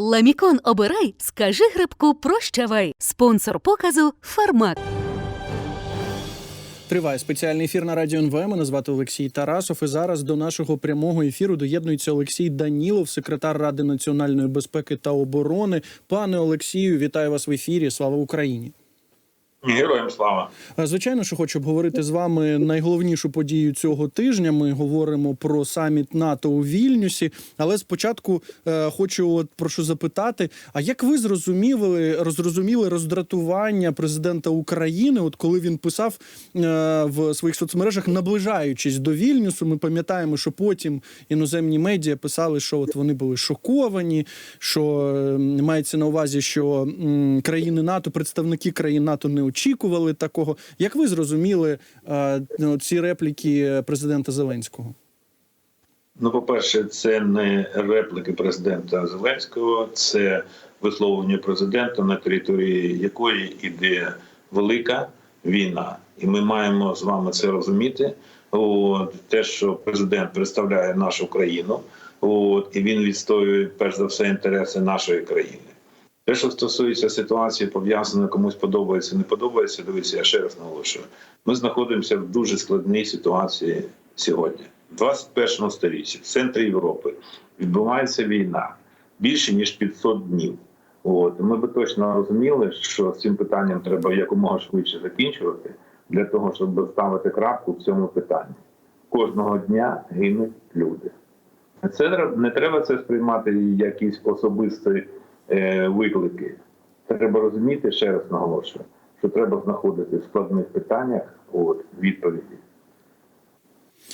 Ламікон обирай, скажи грибку прощавай. Спонсор показу Фармак. Триває спеціальний ефір на радіо НВ. Мене звати Олексій Тарасов. І зараз до нашого прямого ефіру доєднується Олексій Данілов, секретар Ради національної безпеки та оборони. Пане Олексію, вітаю вас в ефірі. Слава Україні! Героям слава. Звичайно, що хочу обговорити з вами найголовнішу подію цього тижня. Ми говоримо про саміт НАТО у Вільнюсі. Але спочатку е, хочу от про що запитати: а як ви зрозуміли, розрозуміли роздратування президента України? От коли він писав е, в своїх соцмережах, наближаючись до Вільнюсу, ми пам'ятаємо, що потім іноземні медіа писали, що от вони були шоковані, що е, мається на увазі, що м, країни НАТО, представники країн НАТО не очікували такого. Як ви зрозуміли е, ну, ці репліки президента Зеленського? Ну, по-перше, це не репліки президента Зеленського, це висловлення президента, на території якої іде велика війна, і ми маємо з вами це розуміти. От те, що президент представляє нашу країну, от і він відстоює перш за все інтереси нашої країни. Те, що стосується ситуації, пов'язаної комусь подобається, не подобається. Дивіться, я ще раз наголошую. Ми знаходимося в дуже складній ситуації сьогодні, в 21 сторіччі, в центрі Європи. Відбувається війна більше ніж 500 днів. От ми би точно розуміли, що з цим питанням треба якомога швидше закінчувати для того, щоб ставити крапку в цьому питанні. Кожного дня гинуть люди. Це не треба це сприймати як якісь особисті е, виклики. Треба розуміти, ще раз наголошую, що треба знаходити в складних питаннях от, відповіді.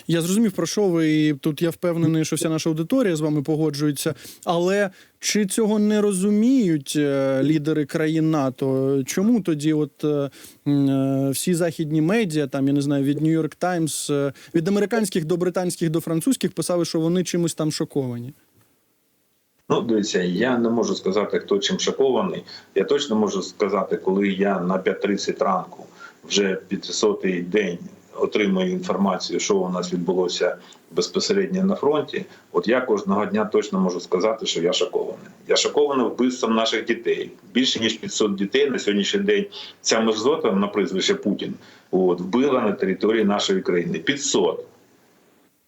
Я зрозумів, про що ви і тут я впевнений, що вся наша аудиторія з вами погоджується. Але чи цього не розуміють е, лідери країн НАТО? Чому тоді, от е, е, всі західні медіа, там я не знаю, від Times, е, від американських до британських до французьких писали, що вони чимось там шоковані? Ну, дивіться, я не можу сказати, хто чим шокований. Я точно можу сказати, коли я на 5.30 ранку вже 500-й день отримую інформацію, що у нас відбулося безпосередньо на фронті. От я кожного дня точно можу сказати, що я шокований. Я шокований вбивством наших дітей. Більше ніж 500 дітей на сьогоднішній день. Ця мерзота на прізвище Путін от, вбила на території нашої країни. 500.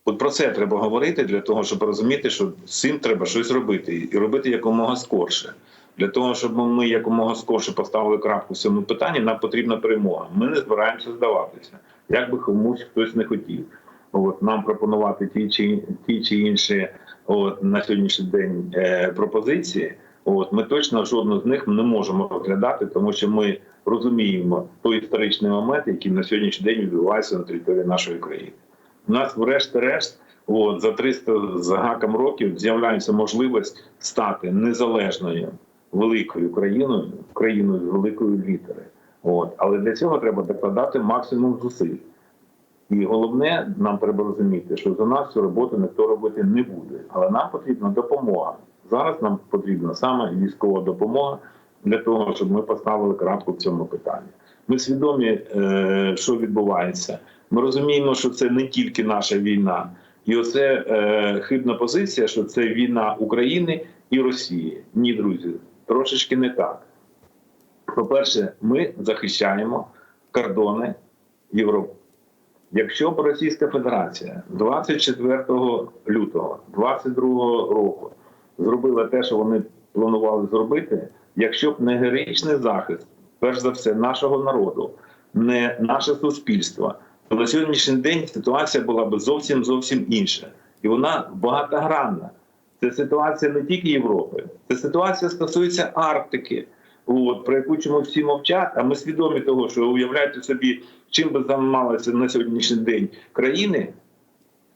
От про це треба говорити для того, щоб розуміти, що з цим треба щось робити і робити якомога скорше. Для того, щоб ми якомога скорше поставили крапку в цьому питанні, нам потрібна перемога. Ми не збираємося здаватися, як би комусь хтось не хотів. От нам пропонувати ті чи ті чи інші от на сьогоднішній день е, пропозиції. От ми точно жодну з них не можемо розглядати, тому що ми розуміємо той історичний момент, який на сьогоднішній день відбувається на території нашої країни. У нас, врешті-решт, от за 300 з гаком років з'являється можливість стати незалежною великою країною, країною з великої літери. От але для цього треба докладати максимум зусиль. І головне, нам треба розуміти, що за нас цю роботу ніхто робити не буде. Але нам потрібна допомога. Зараз нам потрібна саме військова допомога для того, щоб ми поставили крапку в цьому питанні. Ми свідомі, е, що відбувається. Ми розуміємо, що це не тільки наша війна, і оце е, хибна позиція, що це війна України і Росії. Ні, друзі, трошечки не так. По-перше, ми захищаємо кордони Європи. Якщо б Російська Федерація 24 лютого 2022 року зробила те, що вони планували зробити, якщо б не героїчний захист, перш за все, нашого народу, не наше суспільство, то на сьогоднішній день ситуація була б зовсім зовсім інша, і вона багатогранна. Це ситуація не тільки Європи, це ситуація стосується Арктики, от, про яку чому всі мовчать. А ми свідомі того, що уявляйте собі, чим би займалися на сьогоднішній день країни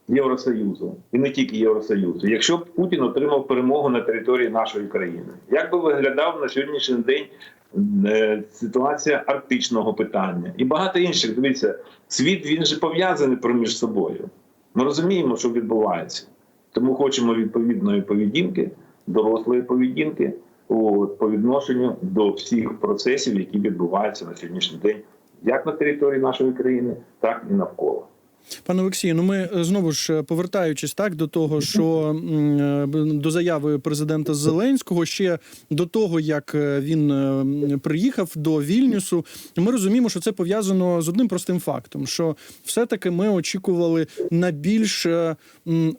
Євросоюзу і не тільки Євросоюзу, якщо б Путін отримав перемогу на території нашої країни, як би виглядав на сьогоднішній день ситуація арктичного питання і багато інших. Дивіться, світ він же пов'язаний проміж собою. Ми розуміємо, що відбувається. Тому хочемо відповідної поведінки, дорослої поведінки от, по відношенню до всіх процесів, які відбуваються на сьогоднішній день, як на території нашої країни, так і навколо. Пане Олексію, ну ми е, знову ж е, повертаючись так до того, що е, до заяви президента Зеленського ще до того, як він приїхав до Вільнюсу, ми розуміємо, що це пов'язано з одним простим фактом: що все-таки ми очікували на більш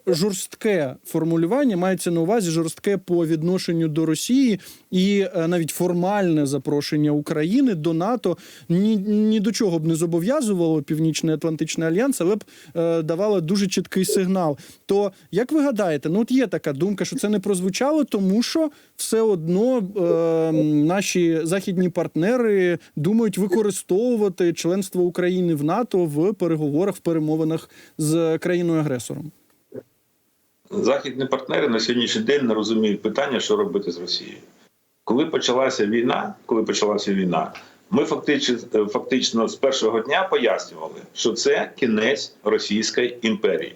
жорстке формулювання, мається на увазі жорстке по відношенню до Росії і навіть формальне запрошення України до НАТО. Ні, ні до чого б не зобов'язувало Північний Атлантичний альянс, але б е, давало дуже чіткий сигнал. То як ви гадаєте, ну от є така думка, що це не прозвучало, тому що все одно е, наші західні партнери думають використовувати членство України в НАТО в переговорах, в перемовинах з країною агресором. Західні партнери на сьогоднішній день не розуміють питання, що робити з Росією. Коли почалася війна, коли почалася війна, ми фактично, фактично з першого дня пояснювали, що це кінець Російської імперії,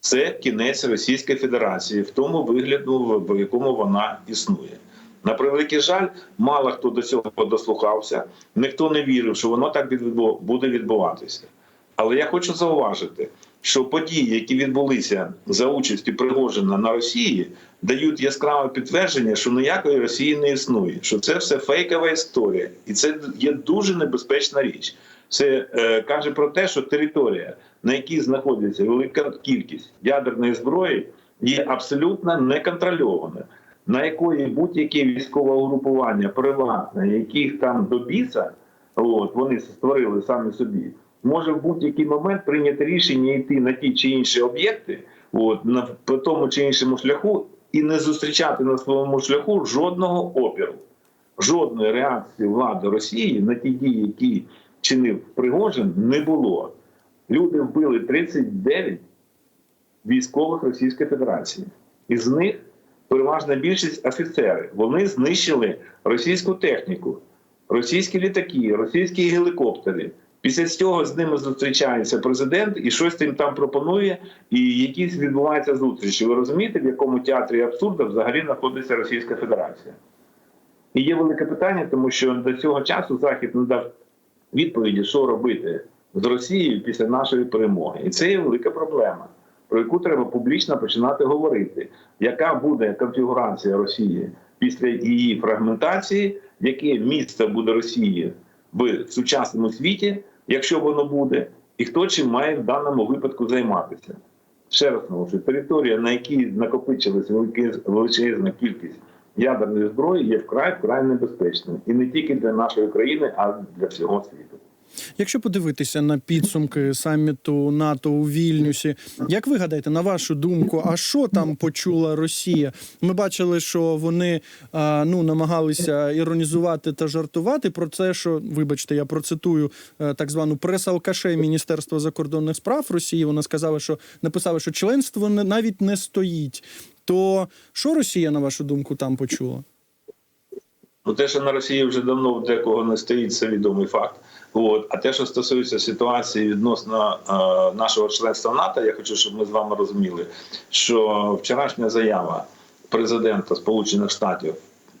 це кінець Російської Федерації в тому вигляду, в якому вона існує. На превеликий жаль, мало хто до цього дослухався, ніхто не вірив, що воно так буде відбуватися. Але я хочу зауважити, що події, які відбулися за участю Пригожина на Росії, дають яскраве підтвердження, що ніякої Росії не існує, що це все фейкова історія, і це є дуже небезпечна річ. Це е, каже про те, що територія, на якій знаходиться велика кількість ядерної зброї, є абсолютно неконтрольована, на якої будь-яке військове угрупування приватне, яких там до біса, от вони створили самі собі, може в будь-який момент прийняти рішення йти на ті чи інші об'єкти, от на по тому чи іншому шляху, і не зустрічати на своєму шляху жодного опіру, жодної реакції влади Росії на ті дії, які чинив Пригожин, не було. Люди вбили 39 військових Російської Федерації. Із них переважна більшість офіцери. Вони знищили російську техніку, російські літаки, російські гелікоптери. Після цього з ними зустрічається президент і щось їм там пропонує, і якісь відбуваються зустрічі. Ви розумієте, в якому театрі абсурду взагалі знаходиться Російська Федерація? І є велике питання, тому що до цього часу Захід не дав відповіді, що робити з Росією після нашої перемоги. І це є велика проблема, про яку треба публічно починати говорити. Яка буде конфігурація Росії після її фрагментації, яке місце буде Росії в сучасному світі, якщо воно буде, і хто чим має в даному випадку займатися? Ще раз наголошую, територія, на якій накопичилася величезна кількість ядерної зброї, є вкрай вкрай небезпечною. І не тільки для нашої країни, а для всього світу. Якщо подивитися на підсумки саміту НАТО у Вільнюсі, як ви гадаєте, на вашу думку, а що там почула Росія? Ми бачили, що вони ну намагалися іронізувати та жартувати про це, що вибачте, я процитую е, так звану прес-алкаше Міністерства закордонних справ Росії. Вона сказала, що написала, що членство навіть не стоїть. То що Росія, на вашу думку, там почула? Ну, те, що на Росії вже давно в декого не стоїть, це відомий факт. От. А те, що стосується ситуації відносно е, нашого членства НАТО, я хочу, щоб ми з вами розуміли, що вчорашня заява президента Сполучених Штатів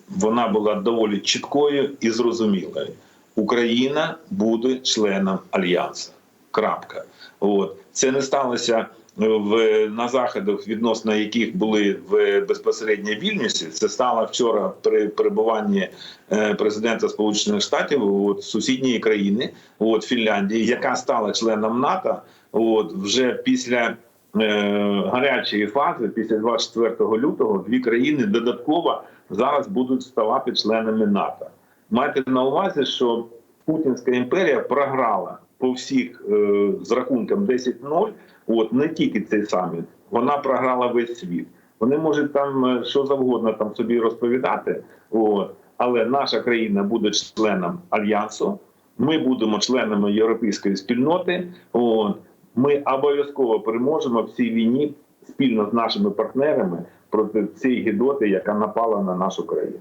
вона була доволі чіткою і зрозумілою. Україна буде членом альянсу. Крапка. От це не сталося в на заходах, відносно яких були в безпосередньо Вільнюсі. Це стало вчора при перебуванні е, президента Сполучених Штатів от, сусідньої країни, от Фінляндії, яка стала членом НАТО. От вже після е, гарячої фази, після 24 лютого, дві країни додатково зараз будуть ставати членами НАТО. Майте на увазі, що Путінська імперія програла по всіх е, з рахунком 10-0, от не тільки цей саміт, вона програла весь світ. Вони можуть там е, що завгодно там собі розповідати, от, але наша країна буде членом альянсу. Ми будемо членами європейської спільноти. От, ми обов'язково переможемо в цій війні спільно з нашими партнерами, проти цієї гідоти, яка напала на нашу країну.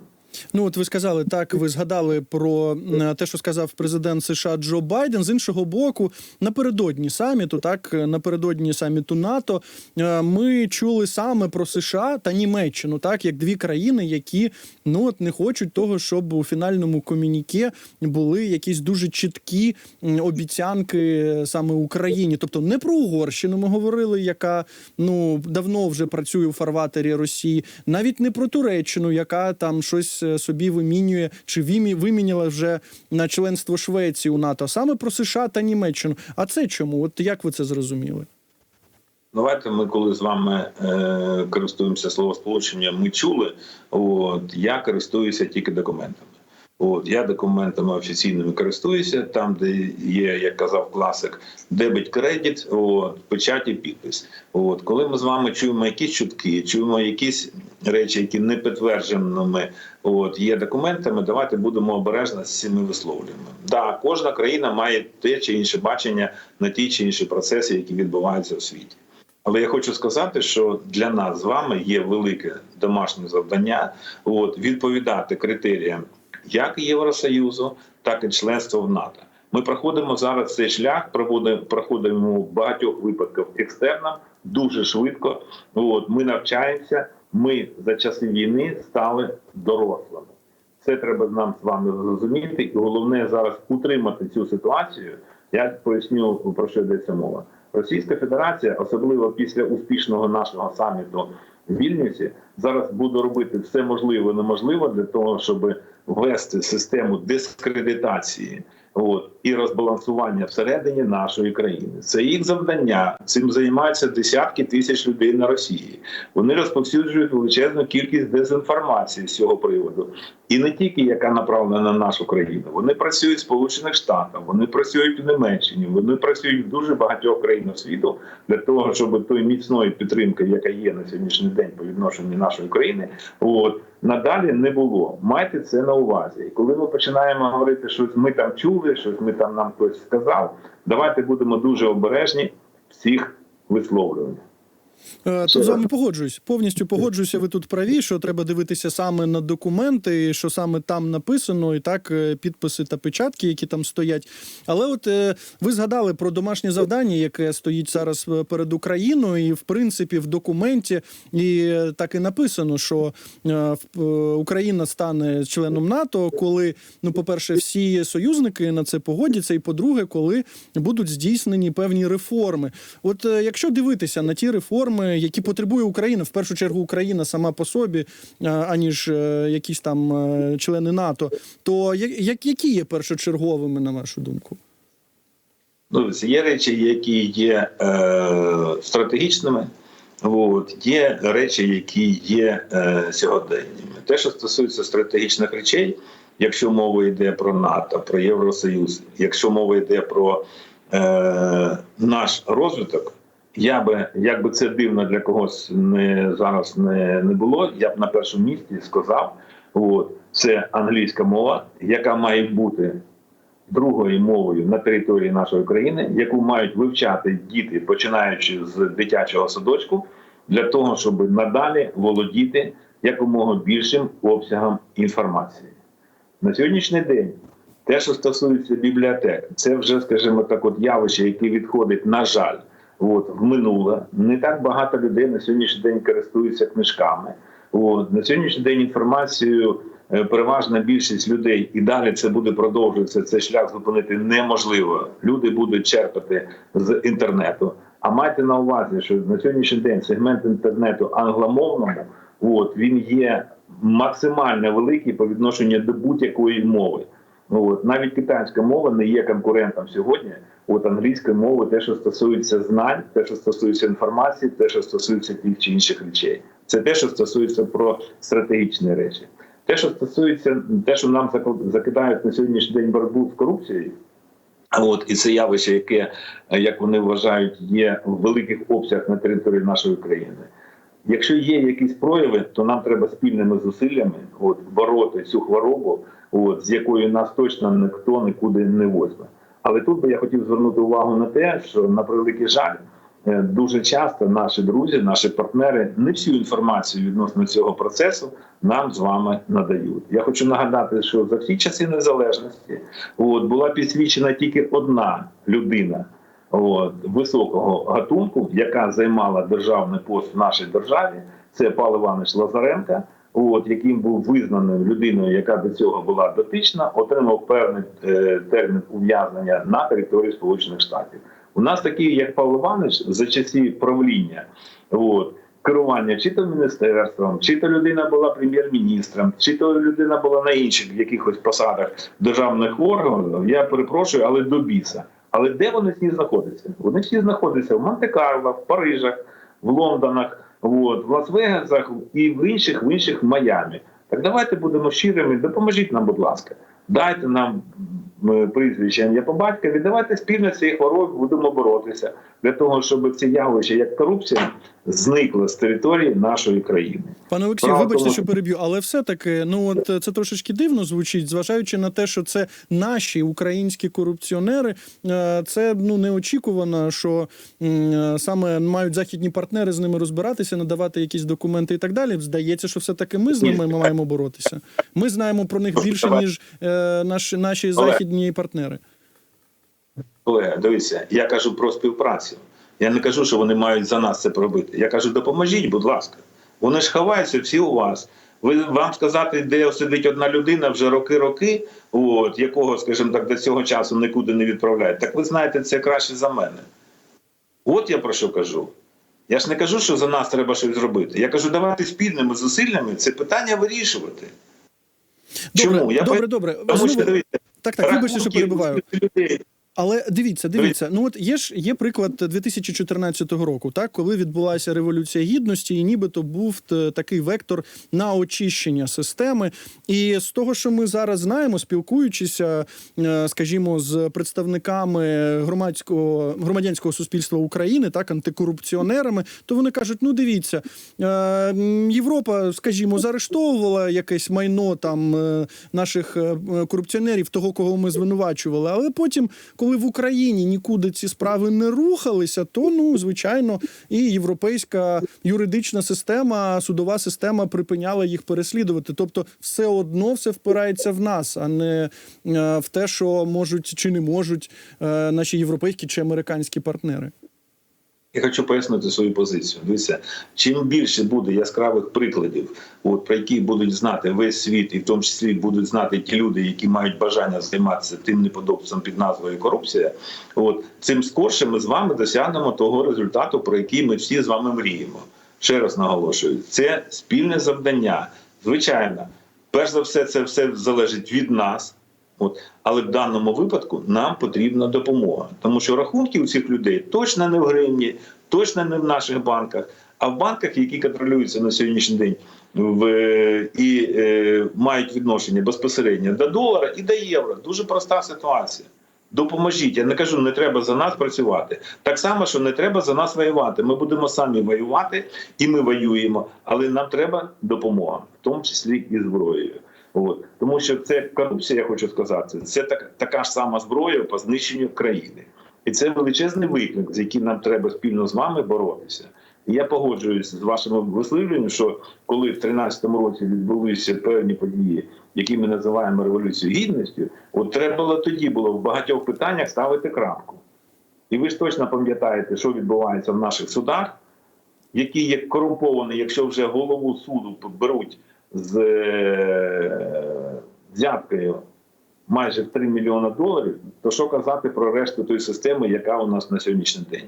Ну, от ви сказали так, ви згадали про е, те, що сказав президент США Джо Байден. З іншого боку, напередодні саміту, так е, напередодні саміту НАТО, е, ми чули саме про США та Німеччину, так як дві країни, які ну от не хочуть того, щоб у фінальному комюніке були якісь дуже чіткі обіцянки саме Україні. Тобто не про Угорщину ми говорили, яка ну давно вже працює у фарватері Росії, навіть не про Туреччину, яка там щось е, собі вимінює чи вімі виміняла вже на членство Швеції у НАТО, саме про США та Німеччину. А це чому? От як ви це зрозуміли? Давайте ми, коли з вами е, користуємося словосполученням, ми чули. От я користуюся тільки документами. От я документами офіційними користуюся, там, де є, як казав класик, дебет кредит, от печаті, підпис. От коли ми з вами чуємо якісь чутки, чуємо якісь речі, які не підтвердженими, от є документами. Давайте будемо обережно з цими висловлюємо. Да, кожна країна має те чи інше бачення на ті чи інші процеси, які відбуваються у світі. Але я хочу сказати, що для нас з вами є велике домашнє завдання от, відповідати критеріям як Євросоюзу, так і членства в НАТО. Ми проходимо зараз цей шлях, проходимо, багатьох випадках екстерном дуже швидко. От, ми навчаємося. Ми за часи війни стали дорослими. Це треба нам з вами зрозуміти, і головне зараз утримати цю ситуацію. Я поясню про що йдеться мова. Російська Федерація, особливо після успішного нашого саміту в Вільнюсі, зараз буде робити все можливе і неможливе для того, щоб ввести систему дискредитації от, і розбалансування всередині нашої країни. Це їх завдання. Цим займаються десятки тисяч людей на Росії. Вони розповсюджують величезну кількість дезінформації з цього приводу, і не тільки яка направлена на нашу країну. Вони працюють в Сполучених Штатах, вони працюють в Німеччині, вони працюють в дуже багатьох країнах світу для того, щоб той міцної підтримки, яка є на сьогоднішній день по відношенню нашої країни, от надалі не було. Майте це на увазі. І коли ми починаємо говорити, що ми там чули, щось ми там нам хтось сказав. Давайте будемо дуже обережні всіх висловлювань. Тут з вами погоджуюсь. Повністю погоджуюся. Ви тут праві, що треба дивитися саме на документи, і що саме там написано, і так е, підписи та печатки, які там стоять. Але от е, ви згадали про домашнє завдання, яке стоїть зараз е, перед Україною, і в принципі в документі і е, так і написано, що е, е, Україна стане членом НАТО, коли, ну, по-перше, всі союзники на це погодяться, і по-друге, коли будуть здійснені певні реформи. От е, якщо дивитися на ті реформи, які потребує Україна, в першу чергу Україна сама по собі, е, аніж е, якісь там е, члени НАТО, то як, які є першочерговими, на вашу думку? Ну, є речі, які є е, стратегічними, от, є речі, які є е, сьогоденніми. Те, що стосується стратегічних речей, якщо мова йде про НАТО, про Євросоюз, якщо мова йде про е, наш розвиток, я би, як би це дивно для когось не зараз не, не було, я б на першому місці сказав: от, це англійська мова, яка має бути другою мовою на території нашої країни, яку мають вивчати діти, починаючи з дитячого садочку, для того, щоб надалі володіти якомога більшим обсягом інформації. На сьогоднішній день, те, що стосується бібліотек, це вже, скажімо так, от явище, яке відходить, на жаль, от, в минуле. Не так багато людей на сьогоднішній день користуються книжками. От, на сьогоднішній день інформацією е, переважна більшість людей, і далі це буде продовжуватися. Цей шлях зупинити неможливо. Люди будуть черпати з інтернету. А майте на увазі, що на сьогоднішній день сегмент інтернету англомовному, от він є максимально великий по відношенню до будь-якої мови. От навіть китайська мова не є конкурентом сьогодні. От англійської мови, те, що стосується знань, те, що стосується інформації, те, що стосується тих чи інших речей, це те, що стосується про стратегічні речі. Те, що стосується те, що нам закидають на сьогоднішній день боротьбу з корупцією, от і це явище, яке, як вони вважають, є в великих обсягах на території нашої країни. Якщо є якісь прояви, то нам треба спільними зусиллями от, бороти цю хворобу, от, з якою нас точно ніхто нікуди не возьме. Але тут би я хотів звернути увагу на те, що на превеликий жаль, е, дуже часто наші друзі, наші партнери не всю інформацію відносно цього процесу нам з вами надають. Я хочу нагадати, що за всі часи незалежності от, була підсвічена тільки одна людина от, високого гатунку, яка займала державний пост в нашій державі. Це Павло Іванович Лазаренко, от, яким був визнаним людиною, яка до цього була дотична, отримав певний е, термін ув'язнення на території Сполучених Штатів. У нас такі, як Павло Іванович, за часів правління, от, керування чи то міністерством, чи то людина була прем'єр-міністром, чи то людина була на інших якихось посадах державних органів, я перепрошую, але до біса. Але де вони всі знаходяться? Вони всі знаходяться в Монте-Карло, в Парижах, в Лондонах, от, в Лас-Вегасах і в інших, в інших Майамі. Так давайте будемо щирими, допоможіть нам, будь ласка. Дайте нам м, прізвище ім'я по батькові, давайте спільно з цією хворобою будемо боротися для того, щоб ці явища, як корупція, зникли з території нашої країни. Пане Олексію, Правда, вибачте, тому- що переб'ю, але все-таки, ну от е, це трошечки дивно звучить, зважаючи на те, що це наші українські корупціонери. е, Це ну неочікувано, що е, саме мають західні партнери з ними розбиратися, надавати якісь документи і так далі. Здається, що все-таки ми з ними маємо боротися. Ми знаємо про них більше ніж е, наші, наші Олег. західні партнери. Колеги, дивіться, я кажу про співпрацю. Я не кажу, що вони мають за нас це пробити. Я кажу, допоможіть, будь ласка. Вони ж ховаються всі у вас. Ви вам сказати, де сидить одна людина вже роки-роки, от якого, скажімо так, до цього часу нікуди не відправляють. Так ви знаєте це краще за мене. От я про що кажу. Я ж не кажу, що за нас треба щось зробити. Я кажу, давайте спільними зусиллями це питання вирішувати. Добре, Чому? Я добре, добре. Тому що дивіться, Так, так, вибачте, що перебуваю. людей Але дивіться, дивіться. Ну от є ж є приклад 2014 року, так коли відбулася революція гідності, і нібито був т- такий вектор на очищення системи. І з того, що ми зараз знаємо, спілкуючися, е, скажімо, з представниками громадського громадянського суспільства України, так антикорупціонерами, то вони кажуть: ну дивіться, е, Європа, скажімо, заарештовувала якесь майно там е, наших корупціонерів, того, кого ми звинувачували, але потім. Коли в Україні нікуди ці справи не рухалися, то ну звичайно і європейська юридична система, судова система припиняла їх переслідувати. Тобто, все одно все впирається в нас, а не е, в те, що можуть чи не можуть е, наші європейські чи американські партнери. Я хочу пояснити свою позицію. Дивіться, чим більше буде яскравих прикладів, от про які будуть знати весь світ, і в тому числі будуть знати ті люди, які мають бажання займатися тим неподобством під назвою корупція. От цим скорше ми з вами досягнемо того результату, про який ми всі з вами мріємо. Ще раз наголошую, це спільне завдання. Звичайно, перш за все, це все залежить від нас. От, але в даному випадку нам потрібна допомога, тому що рахунки у цих людей точно не в гривні, точно не в наших банках, а в банках, які контролюються на сьогоднішній день в, і е, мають відношення безпосередньо до долара і до євро. Дуже проста ситуація. Допоможіть. Я не кажу, не треба за нас працювати. Так само, що не треба за нас воювати. Ми будемо самі воювати, і ми воюємо, але нам треба допомога, в тому числі і зброєю. От. Тому що це корупція, я хочу сказати, це так, така ж сама зброя по знищенню країни. І це величезний виклик, з яким нам треба спільно з вами боротися. І я погоджуюся з вашими висловлюваннями, що коли в 2013 році відбулися певні події, які ми називаємо революцією гідності, от треба було тоді було в багатьох питаннях ставити крапку. І ви ж точно пам'ятаєте, що відбувається в наших судах, які є корумповані, якщо вже голову суду беруть з е, взяткою майже в 3 мільйони доларів, то що казати про решту тої системи, яка у нас на сьогоднішній день?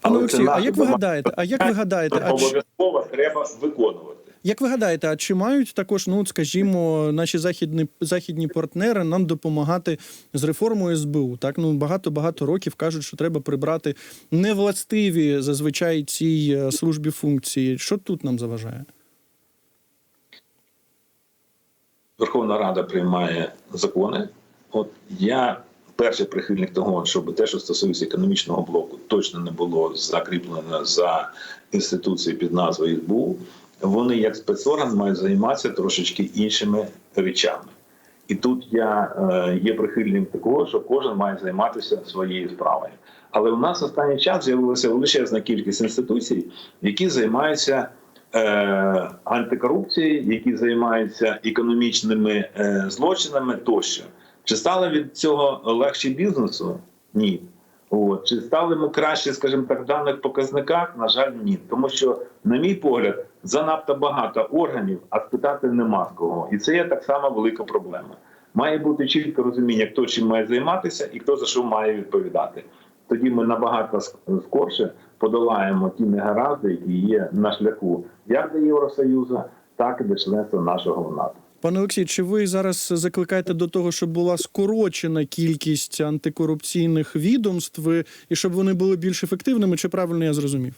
Пане Олексію, а як ви гадаєте? А як ви гадаєте? А чи, Обов'язково треба виконувати. як ви гадаєте, а чи мають також, ну скажімо, наші західні західні партнери нам допомагати з реформою СБУ? Так ну багато багато років кажуть, що треба прибрати невластиві зазвичай цій е, службі функції. Що тут нам заважає? Верховна Рада приймає закони. От я перший прихильник того, щоб те, що стосується економічного блоку, точно не було закріплено за інституцією під назвою СБУ. Вони як спецорган мають займатися трошечки іншими речами. І тут я е, є прихильним такого, що кожен має займатися своєю справою. Але у нас останній час з'явилася величезна кількість інституцій, які займаються е, антикорупцією, які займаються економічними е, злочинами тощо. Чи стало від цього легше бізнесу? Ні. От. Чи стали ми краще, скажімо так, в даних показниках? На жаль, ні. Тому що, на мій погляд, занадто багато органів, а спитати нема з кого. І це є так само велика проблема. Має бути чітке розуміння, хто чим має займатися і хто за що має відповідати. Тоді ми набагато скорше подолаємо ті негаразди, які є на шляху як до Євросоюзу, так і до членства нашого НАТО. Пане Олексій, чи ви зараз закликаєте до того, щоб була скорочена кількість антикорупційних відомств і щоб вони були більш ефективними? Чи правильно я зрозумів?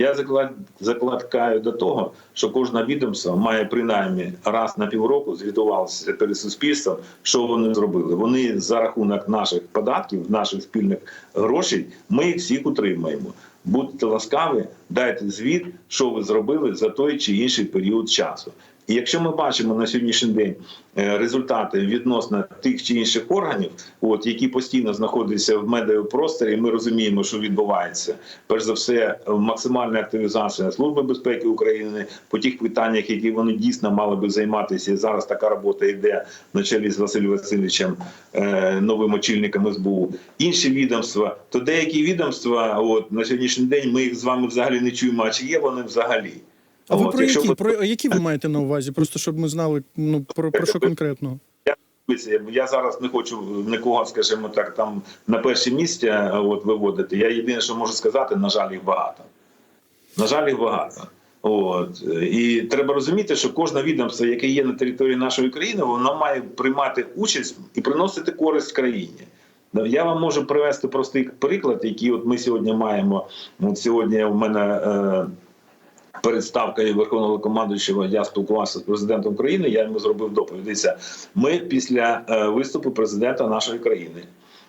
Я заклад- закладкаю до того, що кожна відомство має принаймні раз на півроку звітуватися перед суспільством, що вони зробили. Вони за рахунок наших податків, наших спільних грошей, ми їх всіх утримаємо. Будьте ласкаві, дайте звіт, що ви зробили за той чи інший період часу. І якщо ми бачимо на сьогоднішній день е, результати відносно тих чи інших органів, от які постійно знаходяться в медіапросторі, ми розуміємо, що відбувається. Перш за все, максимальна активізація служби безпеки України по тих питаннях, які вони дійсно мали би займатися. Зараз така робота йде на чолі з Василем Васильовичем, е, новим очільником СБУ. Інші відомства, то деякі відомства, от на сьогоднішній день ми їх з вами взагалі не чуємо. А чи є вони взагалі? А ви От, про які? ви- Про які ви маєте на увазі? Просто щоб ми знали ну про, про що конкретно? Я зараз не хочу нікого, скажімо так, там на перше місце от, виводити. Я єдине, що можу сказати, на жаль, їх багато. На жаль, їх багато. От. І треба розуміти, що кожне відомство, яке є на території нашої країни, воно має приймати участь і приносити користь країні. Я вам можу привести простий приклад, який от ми сьогодні маємо. От сьогодні в мене е, перед ставкою Верховного командуючого я спілкувався з президентом країни. Я йому зробив доповідь. Ми після е, виступу президента нашої країни,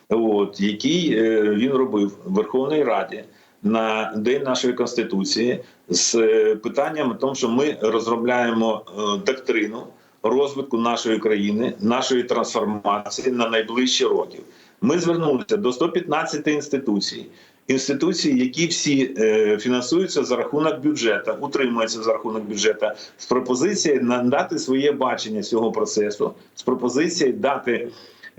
от який е, він робив в Верховній Раді на день нашої конституції з е, питанням тому, що ми розробляємо доктрину розвитку нашої країни, нашої трансформації на найближчі роки. Ми звернулися до 115 інституцій. Інституції, які всі е, фінансуються за рахунок бюджету, утримуються за рахунок бюджету, з пропозицією надати своє бачення цього процесу, з пропозицією дати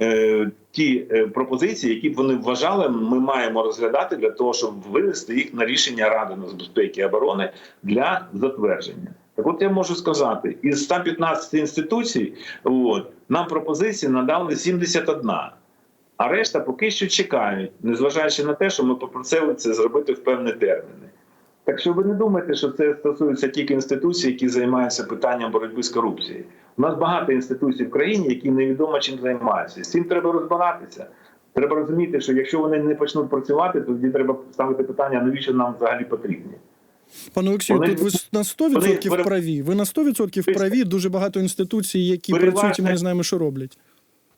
е, ті е, пропозиції, які б вони вважали, ми маємо розглядати для того, щоб винести їх на рішення Ради нацбезпеки і оборони для затвердження. Так от я можу сказати, із 115 інституцій, от, нам пропозиції надали 71. А решта поки що чекають, незважаючи на те, що ми попросили це зробити в певні терміни. Так що ви не думайте, що це стосується тільки інституцій, які займаються питанням боротьби з корупцією. У нас багато інституцій в країні, які невідомо чим займаються. З цим треба розбиратися. Треба розуміти, що якщо вони не почнуть працювати, то тоді треба ставити питання, навіщо нам взагалі потрібні. Пане Олексію, Вони- тут ви на 100% вони- праві. Ви на 100% праві. Дуже багато інституцій, які Переважно- працюють, і ми не знаємо, що роблять.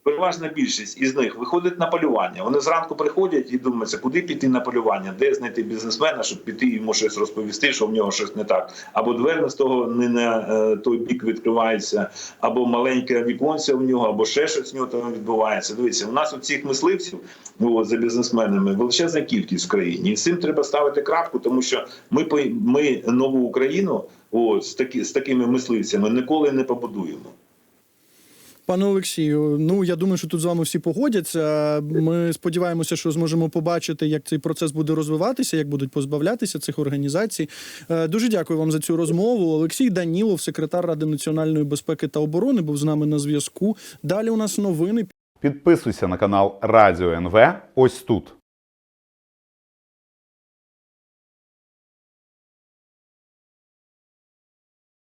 Переважна більшість із них виходить на полювання. Вони зранку приходять і думаються, куди піти на полювання, де знайти бізнесмена, щоб піти йому щось розповісти, що в нього щось не так. Або двері з того не на е, той бік відкриваються, або маленьке віконце в нього, або ще щось в нього там відбувається. Дивіться, у нас у цих мисливців ну, от, за бізнесменами величезна кількість в країні. І з цим треба ставити крапку, тому що ми ми нову Україну от, з такі з такими мисливцями ніколи не побудуємо. Пане Олексію, ну я думаю, що тут з вами всі погодяться. Ми сподіваємося, що зможемо побачити, як цей процес буде розвиватися, як будуть позбавлятися цих організацій. Е, Дуже дякую вам за цю розмову. Олексій Данілов, секретар Ради національної безпеки та оборони, був з нами на зв'язку. Далі у нас новини. Підписуйся на канал Радіо НВ. Ось тут.